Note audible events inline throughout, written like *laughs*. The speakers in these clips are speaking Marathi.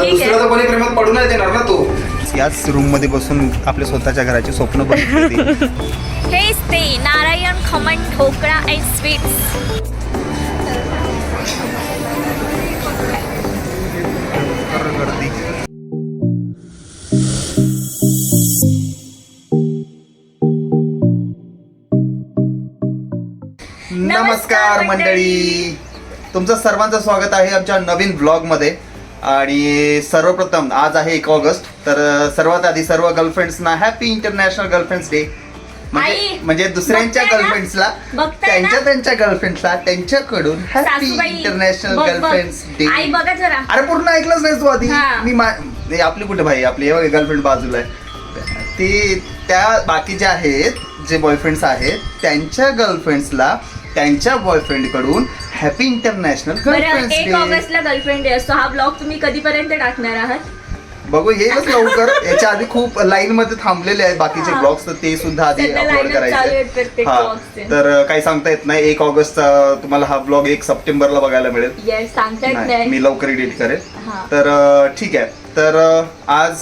आता ठीक दुसऱ्या आहे. तर कोणी प्रेमात पडू नाही देणार ना तू. याच रूममध्ये बसून आपल्या स्वतःच्या घराची स्वप्न बघितली हेच ते नारायण खमण ढोकळा अँड स्वीट्स गर्दी. नमस्कार मंडळी. तुमचं सर्वांचं स्वागत आहे आमच्या नवीन ब्लॉगमध्ये. आणि सर्वप्रथम आज आहे एक ऑगस्ट तर सर्वात आधी सर्व गर्लफ्रेंड्सना हॅपी इंटरनॅशनल गर्लफ्रेंड्स डे म्हणजे म्हणजे दुसऱ्यांच्या? गर्लफ्रेंड्सला? त्यांच्या त्यांच्या गर्लफ्रेंड्सला त्यांच्याकडून हॅपी इंटरनॅशनल. गर्लफ्रेंड्स डे आई बघा जरा अरे पूर्ण ऐकलंच नाही तू आधी. मी आपली कुठे भाई आपली गर्लफ्रेंड बाजूला आहे ती त्या बाकीच्या आहेत जे बॉयफ्रेंड्स आहेत त्यांच्या गर्लफ्रेंड्सला त्यांच्या बॉयफ्रेंडकडून हॅपी इंटरनॅशनल बरं गर्लफ्रेंड्स एक डे ऑगस्टला गर्लफ्रेंड डे असतो. हा ब्लॉग तुम्ही कधीपर्यंत टाकणार आहात? बघू येईलच लवकर. याच्या आधी खूप लाईन मध्ये थांबलेले आहेत बाकीचे हा. ब्लॉग्स तर ते सुद्धा आधी सध्या अपलोड line च चालू आहेत. प्रत्येक हा. vlogs चे. तर अं, काही सांगता येत नाही. एक ऑगस्टचा तुम्हाला हा ब्लॉग एक सप्टेंबरला बघायला मिळेल. येस नाही मी लवकर एडिट करेल. हा. तर अं, ठीक आहे. तर अं, आज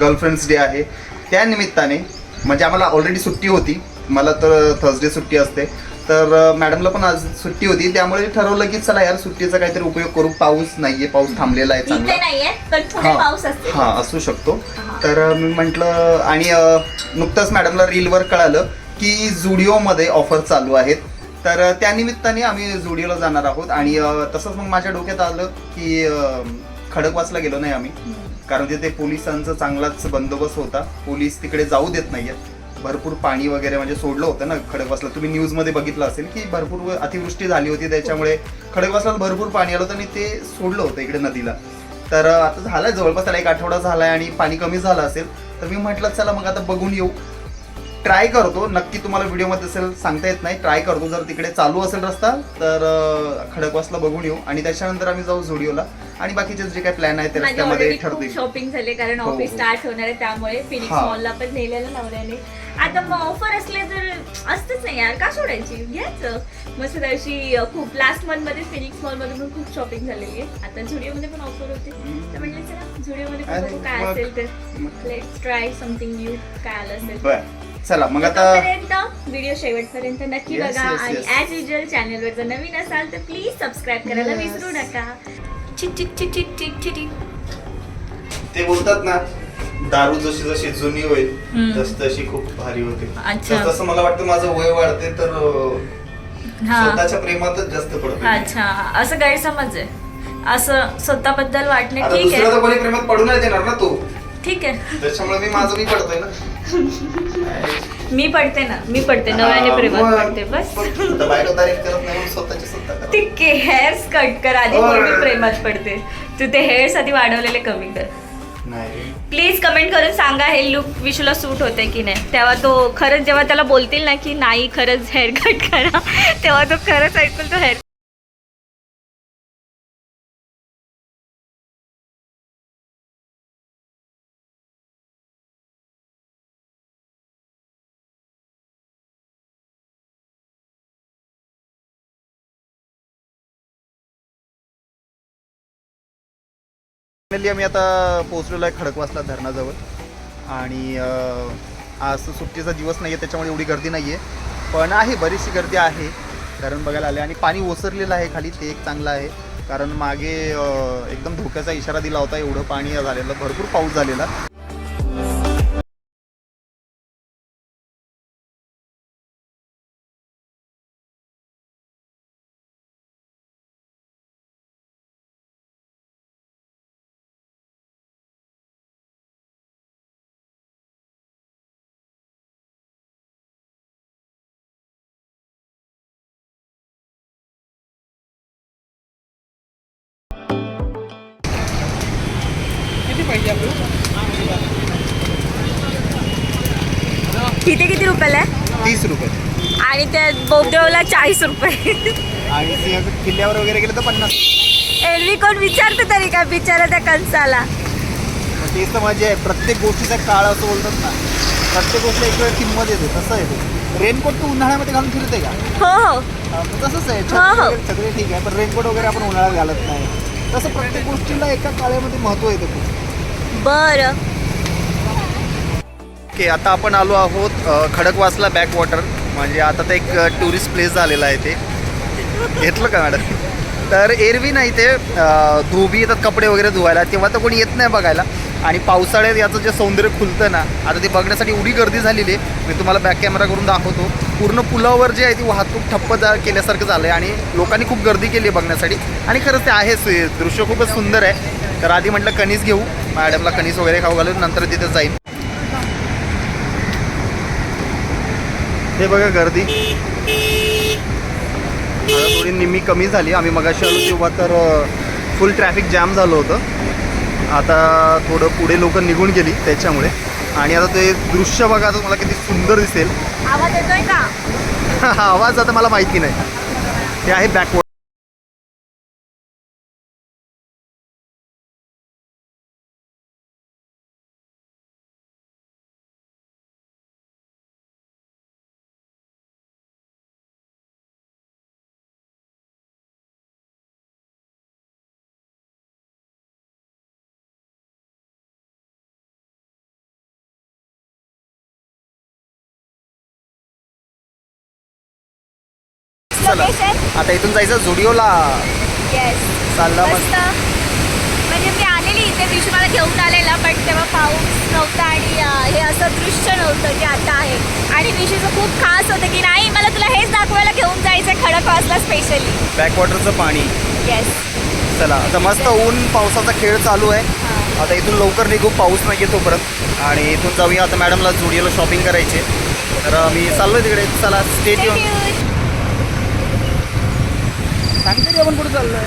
गर्लफ्रेंड्स डे आहे. त्या निमित्ताने म्हणजे आम्हाला ऑलरेडी सुट्टी होती. मला तर थर्सडे सुट्टी असते. तर मॅडमला पण आज सुट्टी होती. त्यामुळे ठरवलं की चला यार सुट्टीचा काहीतरी उपयोग करू. पाऊस नाहीये पाऊस थांबलेला आहे चांगला. नाहीये पण पुढे हा. पाऊस असते. हा असू शकतो. तर मी म्हटलं आणि अं, नुकतंच मॅडमला रीलवर कळालं की जुडिओमध्ये ऑफर चालू आहेत. तर अं, त्या निमित्ताने आम्ही जुडिओला जाणार आहोत. आणि अं, तसंच मग माझ्या डोक्यात आलं की अं, खडकवासला गेलो नाही आम्ही. कारण तिथे पोलिसांचा चांगलाच बंदोबस्त होता. पोलीस तिकडे जाऊ देत नाहीयेत. भरपूर पाणी वगैरे म्हणजे सोडलं होतं ना खडकवासला. तुम्ही न्यूजमध्ये बघितलं असेल की भरपूर अतिवृष्टी झाली होती त्याच्यामुळे खडकवासला भरपूर पाणी आलं होतं आणि ते सोडलं होतं इकडे नदीला. तर आता झालं जवळपास त्याला एक आठवडा झालाय आणि पाणी कमी झालं असेल. तर मी म्हटलं चला मग आता बघून येऊ. ट्राय करतो. नक्की तुम्हाला व्हिडिओमध्ये असेल सांगता येत नाही. ट्राय करतो. जर तिकडे चालू असेल रस्ता तर खडकवासला बघून येऊ. आणि त्याच्यानंतर आम्ही जाऊ झुडिओला आणि बाकीचे जे काही प्लॅन आहेत ते रस्त्यामध्ये ठरतील. शॉपिंग झाले कारण हो, ऑफिस हो. स्टार्ट होणार आहे त्यामुळे फिनिक्स हा. मॉलला पण नेलेलं नवऱ्याने. आता मग ऑफर असले तर असतच नाही यार. का सोडायची? घ्यायचं मस्त दिवशी खूप लास्ट मंथमध्ये फिनिक्स मॉलमध्ये पण खूप शॉपिंग झालेली आहे. आता झुडिओ मध्ये पण ऑफर होते. तर म्हणलं चला झुडिओ मध्ये काय असेल तर. लेट्स ट्राय समथिंग न्यू काय आलं असेल चला मग आता व्हिडिओ शेवटपर्यंत नक्की Yes, बघा yes, आणि yes. ऍज युजल चॅनलवर जर नवीन असाल तर प्लीज सबस्क्राईब करायला Yes. विसरू नका चिक चिक चिक चिक चिक चिक चिक. ते बोलतात ना दारू जशी जशी जुनी होईल हम्म. तशी तशी खूप भारी होते अच्छा. तर तसं मला वाटतं माझं वय वाढते तर अं, हा स्वतःच्या प्रेमातच जास्त पडतो अच्छा असं गैरसमज आहे असं स्वतःबद्दल वाटणे आता ठीक दुसऱ्या तर आहे कोणी प्रेमात पडू नाही देणार ना तू ठीक आहे त्याच्यामुळे मी माझं मी पडतोय ना *laughs* मी पडते ना मी पडते नव्याने प्रेमात. पडते बस आता बायको तारीफ करत नाही म्हणून स्वतःची स्वतः करत. ठीक आहे हेअर्स कट कर आधी मग मी. प्रेमात पडते तू ते हेअर्स आधी वाढवलेले कमी कर नाही प्लीज कमेंट करून सांगा हे लुक विशूला सूट होते की नाही तेव्हा तो खरंच जेव्हा त्याला बोलतील ना की नाही खरंच हेअर कट करा *laughs* तेव्हा तो खरंच ऐकून तो हेअर फायनली आम्ही आता पोहोचलेलो आहे खडकवासला धरणाजवळ. आणि आज सुट्टीचा दिवस नाही आहे त्याच्यामुळे एवढी गर्दी नाही आहे पण आहे बरीचशी गर्दी आहे. धरण बघायला आले आणि पाणी ओसरलेलं आहे खाली ते एक चांगलं आहे. कारण मागे एकदम धोक्याचा इशारा दिला होता एवढं पाणी झालेलं भरपूर पाऊस झालेला. तिथे किती रुपयाला आहे? तीस रुपये. आणि त्या बोगदेवला चाळीस रुपये. आणि किल्ल्यावर वगैरे गेलं तर पन्नास. एरवी कोण विचारतं तरी का बिचारा त्या कंसाला? मग तेच तर मजा आहे. प्रत्येक गोष्टीचा काळ असं बोलतात ना. प्रत्येक गोष्ट एक वेळ किंमत येते. तसं आहे ते. रेनकोट तू उन्हाळ्यामध्ये घालून फिरते का? हो हो. हा, मग तसंच आहे. हो, हो. छत्री सगळे ठीक आहे. पण रेनकोट वगैरे आपण उन्हाळ्यात घालत नाही. तसं प्रत्येक गोष्टीला एका काळामध्ये महत्त्व येतं खूप. बरं. ओके आता आपण आलो आहोत खडकवासला बॅक वॉटर म्हणजे आता ते एक टुरिस्ट प्लेस झालेला आहे ते. घेतलं का मॅडम तर एरवी नाही ते धोबी येतात कपडे वगैरे धुवायला. तेव्हा तर कोणी येत नाही बघायला. आणि पावसाळ्यात याचं जे सौंदर्य खुलतं ना आता ते बघण्यासाठी एवढी गर्दी झालेली आहे. मी तुम्हाला बॅक कॅमेरा करून दाखवतो. पूर्ण पुलावर जे आहे ती वाहतूक ठप्प जा केल्यासारखं झालं आहे आणि लोकांनी खूप गर्दी केली आहे बघण्यासाठी. आणि खरंच ते आहेच दृश्य खूपच सुंदर आहे. तर आधी म्हटलं कणीस घेऊ. मॅडमला कणीस वगैरे खाऊ घालून नंतर तिथे जाईन. हे बघा गर्दी. थोडी निम्मी कमी झाली. आम्ही मगाशी आलो तेव्हा तर फुल ट्रॅफिक जॅम झालं होतं. आता थोडं पुढे लोक निघून गेली त्याच्यामुळे. आणि आता ते दृश्य बघा आता मला किती सुंदर दिसेल. आवाज येतोय का? *laughs* आवाज आता मला माहिती नाही. ते आहे बॅकवर्ड चला आता इथून जायचं झुडिओला चालला मस्त. म्हणजे मी आलेली इथे दिवशी मला घेऊन आलेला पण तेव्हा पाऊस नव्हता आणि हे असं दृश्य नव्हतं जे आता आहे. आणि विषयचं खूप खास होतं की नाही मला तुला हेच दाखवायला घेऊन जायचं खडकवासला स्पेशली बॅकवॉटरचं पाणी. येस चला आता मस्त ऊन पावसाचा खेळ चालू आहे. आता इथून लवकर निघू पाऊस नाही येतो परत आणि इथून जाऊया आता मॅडमला जुडिओला शॉपिंग करायची. तर मी चाललोय तिकडे. चला स्टेट येऊन सांगते आपण कुठे चाललोय?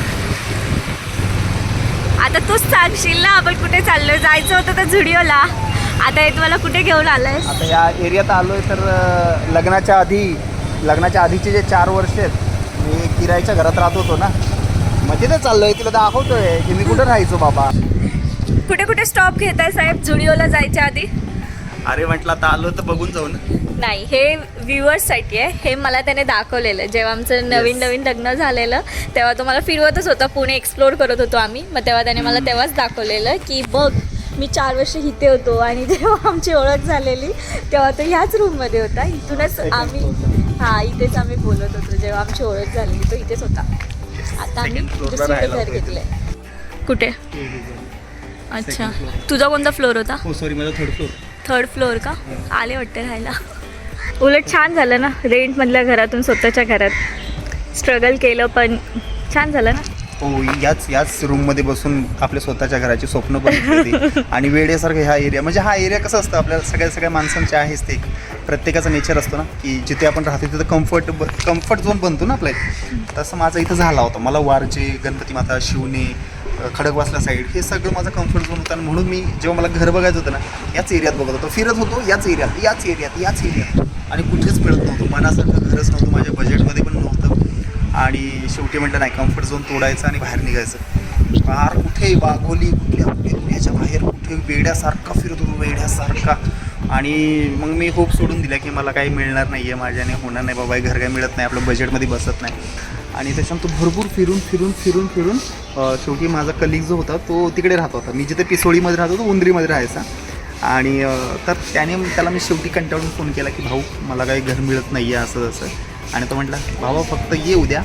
आता तूच सांगशील ना आपण कुठे चाललोय? जायचं होतं तर झुडिओला. आता हे तुम्हाला कुठे घेऊन आलंय आता या एरियात आलोय तर अं, लग्नाच्या आधी लग्नाच्या आधीचे जे चार वर्ष आहेत मी किरायच्या घरात राहत होतो ना. मग तिथे चाललोय तिला दाखवतोय की मी कुठे राहायचो बाबा. कुठे कुठे स्टॉप घेताय साहेब? झुडिओला जायच्या आधी? अरे म्हटलं आता आलो तर बघून जाऊ ना. नाही हे व्ह्युअर्ससाठी आहे. हे मला त्याने दाखवलेलं. जेव्हा आमचं नवीन नवीन लग्न झालेलं तेव्हा तो मला फिरवतच होता. पुणे एक्सप्लोर करत होतो आम्ही. मग तेव्हा त्याने मला तेव्हाच दाखवलेलं की बघ मी चार वर्ष इथे होतो आणि *laughs* जेव्हा आमची ओळख झालेली तेव्हा तो ह्याच रूममध्ये होता. इथूनच आम्ही हां इथेच आम्ही बोलत होतो. जेव्हा आमची ओळख झालेली तो इथेच होता. आता आम्ही Second floor ला दुसरीकडे राहायला घर होतो कुठे? अच्छा. तुझा कोणता फ्लोर होता? हो सॉरी माझा थर्ड फ्लोर थर्ड फ्लोअर का? आले वाटते राहायला. उलट छान झालं ना रेंटमधल्या घरातून स्वतःच्या घरात. स्ट्रगल केलं पण छान झालं ना. हो याच याच रूममध्ये बसून आपल्या स्वतःच्या घराची स्वप्न पण आणि वेळेसारखं ह्या एरिया म्हणजे हा एरिया कसं असतं? आपल्या सगळ्या सगळ्या माणसांचे आहेच ते. एक प्रत्येकाचा नेचर असतो ना की जिथे आपण राहतो तिथं कम्फर्ट कम्फर्ट झोन बनतो ना आपल्या तसं माझं इथं झाला होता. मला वारजे गणपती माता शिवणे खडकवासला साईड हे सगळं माझं कम्फर्ट झोन होतं. आणि म्हणून मी जेव्हा मला घर बघायचं होतं ना याच एरियात बघत होतो. फिरत होतो याच एरियात याच एरियात याच एरियात आणि कुठेच मिळत नव्हतं. मनासारखं घरच नव्हतं माझ्या बजेटमध्ये पण नव्हतं. आणि शेवटी म्हटलं नाही कम्फर्ट झोन तोडायचं आणि बाहेर निघायचं. फार कुठे वाघोली कुठल्या कुठे पुण्याच्या बाहेर कुठे वेड्यासारखा फिरत होतो वेड्यासारखा. आणि मग मी होप सोडून दिला की मला काही मिळणार नाही आहे माझ्याने होणार नाही बाबा हे घर काही मिळत नाही आपलं बजेटमध्ये बसत नाही. आणि त्याच्यानंतर तो भरपूर फिरून फिरून फिरून फिरून शेवटी माझा कलिग जो होता तो तिकडे राहत होता. मी जिथे पिसोळीमध्ये राहतो तो उंदरीमध्ये राहायचा. आणि तर त्याने त्याला मी शेवटी कंटाळून फोन केला की भाऊ मला काही घर मिळत नाही आहे असं. जसं आणि तो म्हटला भावा फक्त ये उद्या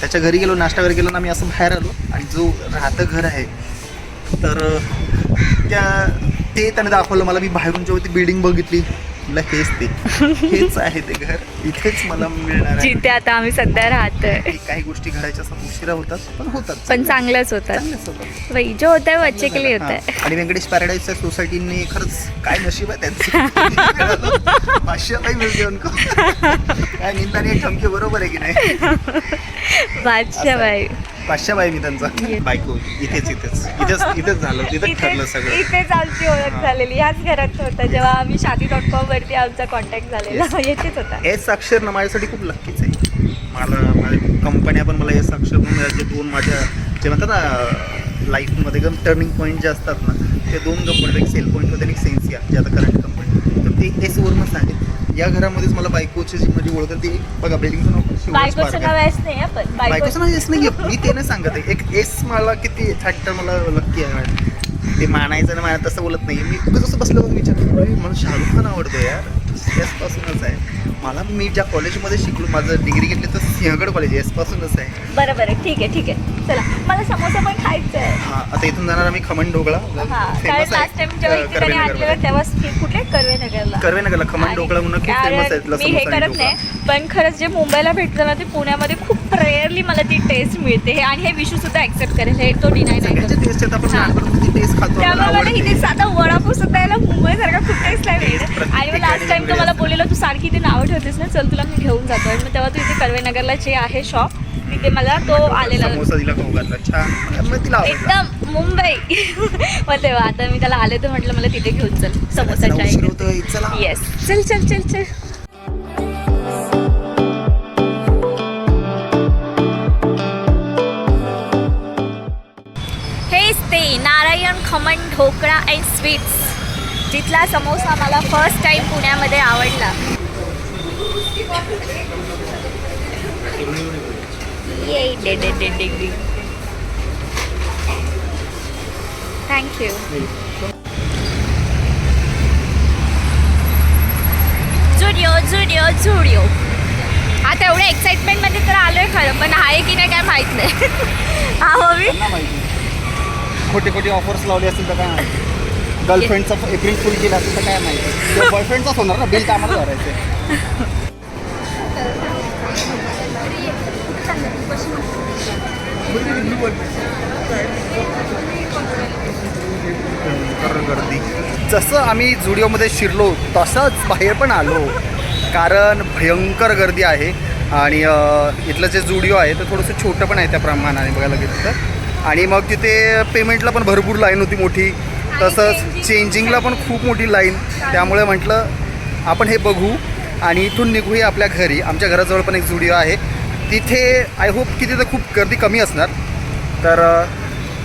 त्याच्या घरी गेलो नाश्ता वगैरे गेलो ना मी असं बाहेर आलो. आणि जो राहतं घर आहे तर त्या ते त्याने दाखवलं मला मी बाहेरून जेव्हा ती बिल्डिंग बघितली म्हटलं हेच ते. हेच आहे ते घर. इथेच मला मिळणार आहे. जिथे आता आम्ही सध्या राहतोय. काही- काही गोष्टी घडायच्या असं उशिरा होतात पण होतात. पण चांगल्याच होतात. चांगल्याच होतात. वही जो होता है वो अच्छे के लिए होता है. हा. आणि व्यंकटेश पॅराडाईजच्या सोसायटीने खरंच काय नशीब आहे त्यांचं? *laughs* पाचशे काही मिळते उनको काय निंदाने ठमके बरोबर आहे की नाही? बादशाह बाई. पाचशे बाई मी त्यांचा. बायको इथेच इथेच. इथेच इथेच झालं. तिथेच ठरलं सगळं. इथेच आमची ओळख झालेली. ह्याच घरात होतं. जेव्हा आम्ही शादी डॉट कॉम वरती आमचा कॉन्टॅक्ट झालेला. *laughs* येथेच होता. एस अक्षर ना माझ्यासाठी खूप लक्कीच आहे. मला माझ्या कंपन्या पण मला एस अक्षर जे दोन माझ्या जे म्हणतात ना लाईफमध्ये एकदम टर्निंग पॉईंट जे असतात ना ते दोन कंपन्या एक सेल पॉईंट होते आणि एक सेन्सिया जे आता करंट कंपनी तर ते एसवरूनच आहे या घरामध्येच मला बायकोची जी माझी ओळख आहे ती बघा बिल्डिंगचं नाव बायकोचं पार्क नाव आहे. एस नाही आहे पण बायकोचं बायको नाव एस नाही मी ते नाही सांगत आहे. एक एस मला किती फॅक्टर मला लक्की आहे. ते मानायचं ना मला तसं बोलत नाही मी उगाच असं बसलं बघ विचार अरे, मला शाहरुख खान आवडतो यार. एस पासूनच आहे. मला मी ज्या कॉलेजमध्ये शिकलो माझं डिग्री घेतली तर सिंहगड कॉलेज एस पासूनच आहे. बरं बरं. ठीक आहे ठीक आहे. चला. मला समोसा पण खायचा आहे. हा आता इथून जाणार आम्ही खमण ढोकळा हा famous कारण लास्ट टाइम जेव्हा आणलेलं. तेव्हा ती कुठे कर्वेनगरला? कर्वेनगरला. खमण ढोकळा म्हणून खूप कारण फेमस आहे इथला मी हे करत ढोकळा. नाही पण खरंच जे मुंबईला भेटतं ना ते पुण्यामध्ये खूप रेअरली मला ती टेस्ट मिळते. आणि हे विशू सुद्धा ऍक्सेप्ट करेल. हे तो डिनाय नाही सगळ्यांचे करत. टेस्ट आहेत आपण. लहानपणापासून टेस्ट खातो. त्यामुळे मला. साधा वडापाव सुद्धा मुंबईसारखा खूप टेस्ट Taste मिळत आणि मग लास्ट टाइम तो ठिकाणी मला बोललेलं तू सारखी ते नावं ठेवतेस ना? चल तुला मी घेऊन जातो आणि मग तेव्हा तू इथे कर्वेनगरला जे आहे शॉप तिथे मला तो आलेला. एकदम मुंबई. *laughs* मग तेव्हा आता मी त्याला आले तर म्हटलं मला तिथे घेऊन चल. समोसा ट्राय येस चल चल चल चल. नारायण खमण ढोकळा अँड स्वीट्स जिथला समोसा मला फर्स्ट टाइम पुण्यामध्ये आवडला. ये थँक्यू झुडिओ झुडिओ झुडिओ आता एवढ्या एक्साइटमेंटमध्ये तर आलोय खरं पण आहे की नाही काय माहीत नाही. *laughs* हा हो, मी? खोटे खोटे ऑफर्स लावले असतील तर काय? गर्लफ्रेंडचा एप्रिल फुल केला असेल तर काय माहिती? बॉयफ्रेंडचाच होणार ना? बिल तर आम्हाला भरायचं. गर्दी जसं आम्ही जुडिओमध्ये शिरलो तसंच बाहेर पण आलो. कारण भयंकर गर्दी आहे. आणि इथलं जे जुडिओ आहे ते थोडंसं छोटं पण आहे त्या प्रमाणाने बघायला गेलं तर. आणि मग तिथे पेमेंटला पण भरपूर लाईन होती मोठी. तसंच चेंजिंगला पण खूप मोठी लाईन. त्यामुळे म्हटलं आपण हे बघू आणि इथून निघूया आपल्या घरी. आमच्या घराजवळ पण एक जुडिओ आहे. तिथे आय होप की तिथे खूप गर्दी कमी असणार. तर अ,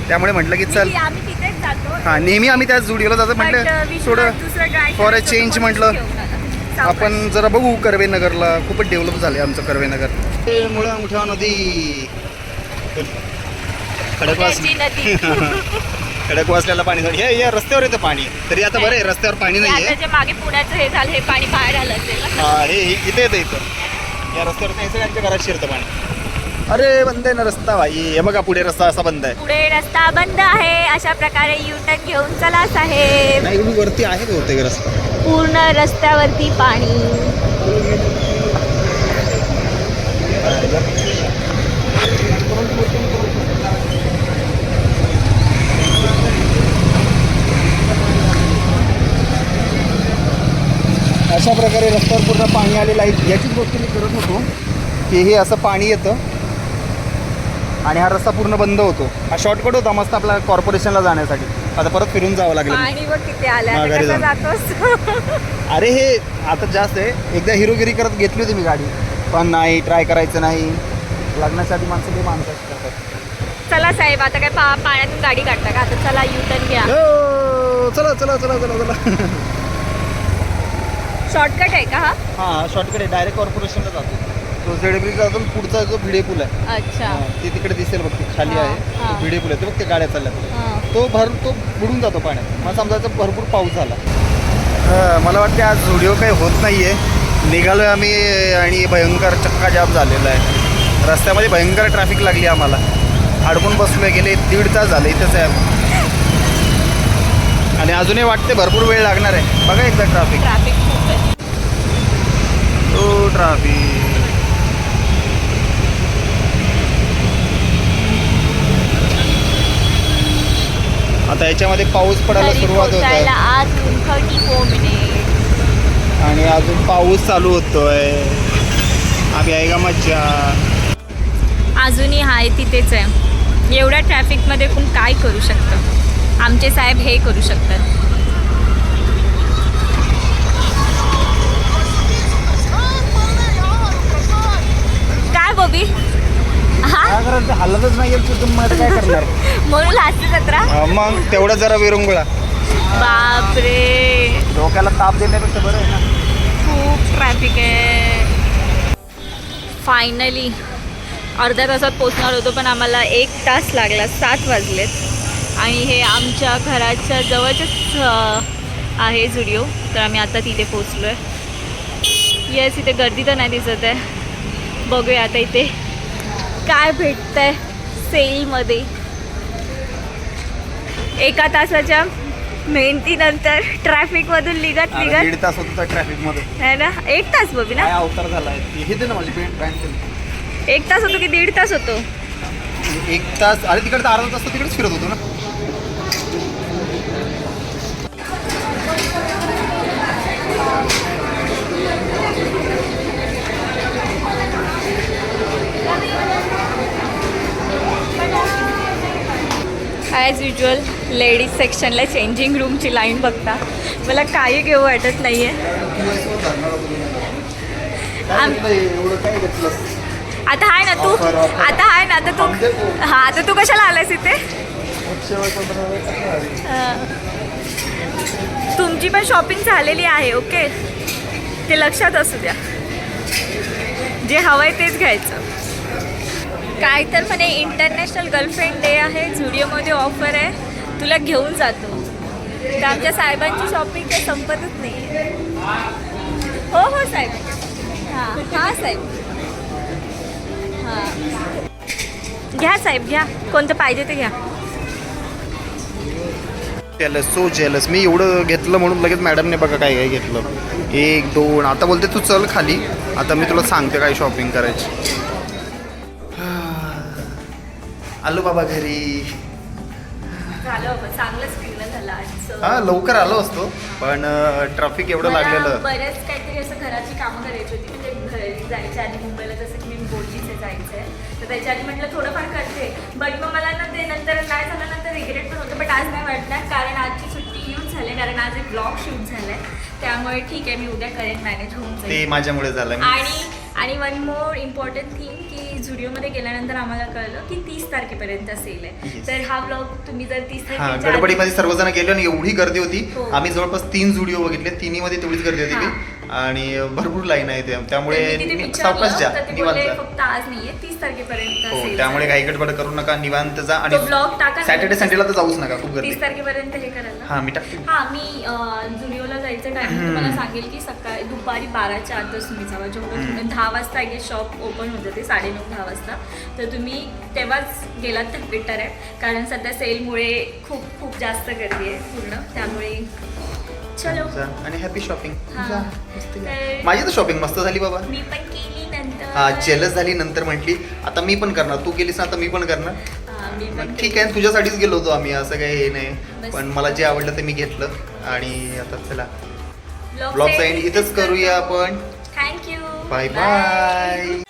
त्यामुळे म्हटलं की चल. आम्ही तिथेच जातो. हां नेहमी आम्ही त्याच जुडिओला जातो. म्हटलं थोडं करायचं change होतं, म्हटलं. आपण जरा बघू कर्वेनगरला खूपच डेव्हलप झाले आमचं कर्वेनगर मुळा मुठा नदी. खडकवास *laughs* खडकवासल्याला पाणी हे या रस्त्यावर येतं पाणी. तरी आता बरं आहे रस्त्यावर पाणी नाही आहे मागे पुण्याचं हे झालं हे पाणी बाहेर आलं असेल. हा हे हे- इथे येतं इथं. या रस्त्यावर नाही सगळ्यांच्या घरात शिरतं पाणी. अरे बंद आहे ना रस्ता भाई. हे बघा पुढे रस्ता असा बंद आहे. पुढे रस्ता बंद आहे. अशा प्रकारे युटर्न घेऊन चला साहेब. नाही वरती आहे बहुतेक रस्ता. पूर्ण रस्त्यावरती पाणी. अशा प्रकारे रस्त्यावर पूर्ण पाणी आलेलं आहे. याचीच गोष्ट मी करत होतो की हे असं पाणी येतं आणि हा रस्ता पूर्ण बंद होतो. हा शॉर्टकट होता मस्त आपल्या कॉर्पोरेशनला जाण्यासाठी. आता परत फिरून जावं लागलं. अरे हे आता जास्त आहे. एकदा हिरोगिरी करत घेतली होती मी गाडी. पण नाही ट्राय करायचं नाही. लग्नाच्या आधी माणसं ते माणसं करतात. चला साहेब आता काय पा पाण्यातून गाडी काढता का? आता चला युटर्न घ्या. ओ, चला चला चला चला चला. *laughs* शॉर्टकट आहे का हा? हां शॉर्टकट आहे. डायरेक्ट कॉर्पोरेशनला जातो. तो झेडब्रिज जातो पुढचा जो भिडे पूल आहे. अच्छा. हा, ते तिकडे दिसेल बघ ते खाली हा, आहे. हा. तो भिडे पूल आहे. ते बघ ते गाड्या चालल्या. हा. तो भर तो बुडून जातो पाण्यात. मला समजायचं भरपूर पाऊस झाला. मला वाटते आज व्हिडिओ काही होत नाही आहे निघालो आम्ही आणि भयंकर चक्काजाम झालेला आहे. रस्त्यामध्ये भयंकर ट्रॅफिक लागली आम्हाला. अडकून बसलोय गेले दीड तास झाले इथंच आहे आणि अजूनही वाटते भरपूर वेळ लागणार आहे. बघा एकदा ट्रॅफिक ट्रॅफिक तो ट्रॅफिक. आता याच्यामध्ये पाऊस पडायला सुरुवात होत आहे. आणि अजून पाऊस चालू होतोय. आम्ही आहे का मज्जा? अजूनही हाय तिथेच आहे. एवढ्या ट्रॅफिकमध्ये कोण काय करू शकतं? आमचे साहेब हे करू शकतात. हा? हलतच नाही काय करणार? *laughs* म्हणून हास्य जत्रा मग तेवढं जरा विरंगुळा. बापरे. डोक्याला ताप देण्यापेक्षा बरं आहे ना. खूप ट्रॅफिक आहे. फायनली अर्ध्या तासात पोचणार होतो पण आम्हाला एक तास लागला सात वाजलेत. आणि हे आमच्या घराच्या जवळचंच अ, आहे झुडिओ तर आम्ही आता तिथे पोचलो आहे येस इथे गर्दी तर नाही दिसत आहे. बघूया आता इथे काय भेटतं आहे सेलमध्ये. एका तासाच्या मेहनतीनंतर ट्रॅफिकमधून निघत निघत. दीड तास होता ट्रॅफिकमध्ये है ना? एक तास बघी काय ना अवतार झालाय हे दे ना माझी पॅन्ट पॅन्ट एक तास होतो की दीड तास होतो? एक तास अरे तिकडे अर्धा तास तर तिकडेच फिरत होतो ना. ॲज युजल लेडीज सेक्शनला चेंजिंग रूमची लाईन बघता. मला काही घेऊ वाटत नाही आहे आता आहे ना तू? आता आहे ना? आता तू हां आता तू कशाला आलास इथे? तुमची पण शॉपिंग झालेली आहे ओके ते लक्षात असू द्या. जे हवं आहे तेच घ्यायचं. काय तर म्हणे इंटरनॅशनल गर्लफ्रेंड डे आहे झुडिओमध्ये ऑफर आहे. तुला घेऊन जातो. तर आमच्या साहेबांची शॉपिंग काही संपतच नाही हो हो साहेब. हां हां साहेब. हां. घ्या साहेब घ्या. कोणतं पाहिजे ते घ्या. जेलस सो जेलस मी एवढं घेतलं म्हणून लगेच मॅडमने बघा काय काय घेतलं. एक दोन आता बोलते तू चल खाली. आता मी तुला सांगते काय शॉपिंग करायची. आलो बाबा घरी. झालं बाबा चांगलंच फिरणं झालं आजचं. हा लवकर आलो असतो पण ट्रॅफिक एवढं मला लागलेलं. बरेच काहीतरी असं घराची कामं करायची होती म्हणजे घरी जायच्या आधी मुंबईला जसं की मी बोललीच आहे जायचं आहे तर त्याच्या आधी म्हटलं थोडंफार करते. बट मग मला ना ते नंतर काय झालं नंतर रिग्रेट पण होतं बट आज नाही वाटणार कारण आजची सुट्टी यूज झाली कारण आज एक ब्लॉग शूट झालाय. त्यामुळे ठीक आहे मी उद्या करेन मॅनेज होऊन ते जाईल माझ्यामुळे झालं आणि आणि वन मोर इम्पॉर्टंट थिंग की झुडिओमध्ये गेल्यानंतर आम्हाला कळलं की तीस तारखेपर्यंत सेल आहे. तर हा ब्लॉग तुम्ही जर तीस तारखेच्या आधी- गडबडीमध्ये सर्वजण गेलो आणि एवढी गर्दी होती हो. आम्ही जवळपास तीन जुडिओ बघितले तिन्हीमध्ये तेवढीच गर्दी होती. की आणि भरपूर लाईन आहे त्या- त्यामुळे सावकाश जा निवांत जा. फक्त आज नाहीये तीस तारखेपर्यंत हो त्यामुळे. काही गडबड करू नका निवांत जा आणि ब्लॉग टाका. सॅटर्डे संडेला तर जाऊच नका खूप गर्दी. तीस तारखेपर्यंत हे करायला? हा मी टाकते. हा मी जुडिओला जायचं टाइम तुम्हाला सांगेल की सकाळी दुपारी बाराच्या आतच तुम्ही जावा जेवढं दहा वाजता आय शॉप ओपन होतं ते साडेनऊ दहा वाजता तर तुम्ही तेव्हाच गेलात तर बेटर आहे. कारण सध्या सेलमुळे खूप खूप जास्त गर्दी आहे पूर्ण. त्यामुळे चलो. जा. आणि हॅपी शॉपिंग हा. तर माझी तर शॉपिंग मस्त झाली बाबा. मी पण केली नंतर. हा जेलस झाली नंतर म्हटली आता मी पण करणार. तू केलीस ना आता मी पण करणार. हा, मी पण मग ठीक केली. आहे तुझ्यासाठीच गेलो होतो आम्ही असं काही हे नाही. बस. पण मला जे आवडलं ते मी घेतलं. आणि आता चला. ब्लॉगचा एंड end इथंच करूया. आपण. Thank you bye bye